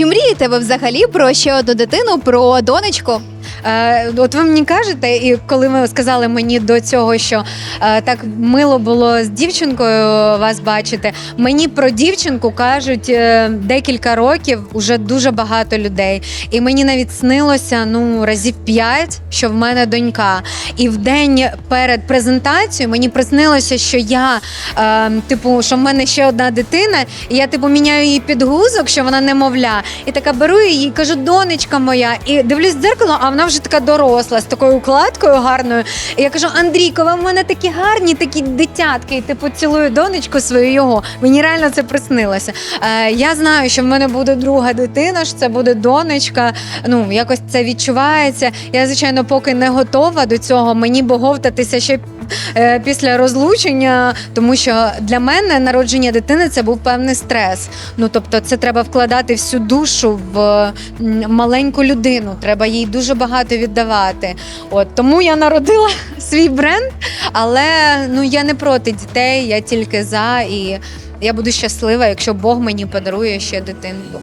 Чи мрієте ви взагалі про ще одну дитину, про донечку? Е, от ви мені кажете, і коли ви сказали мені до цього, що е, так мило було з дівчинкою вас бачити, мені про дівчинку кажуть е, декілька років уже дуже багато людей. І мені навіть снилося ну разів п'ять, що в мене донька. І в день перед презентацією мені приснилося, що я, е, типу, що в мене ще одна дитина, і я типу міняю її підгузок, що вона немовля. І така беру її і кажу, донечка моя, і дивлюсь в дзеркало, а вона вже така доросла з такою укладкою гарною. І я кажу: Андрійко, ви в мене такі гарні, такі дитятки. І типу цілую донечку свою його. Мені реально це приснилося. Е, я знаю, що в мене буде друга дитина, що це буде донечка. Ну якось це відчувається. Я звичайно поки не готова до цього. Мені боговтатися ще е, після розлучення, тому що для мене народження дитини це був певний стрес. Ну тобто, це треба вкладати всю душу в маленьку людину. Треба їй дуже багато віддавати. От тому я народила свій бренд, але ну я не проти дітей, я тільки за і я буду щаслива, якщо Бог мені подарує ще дитинку.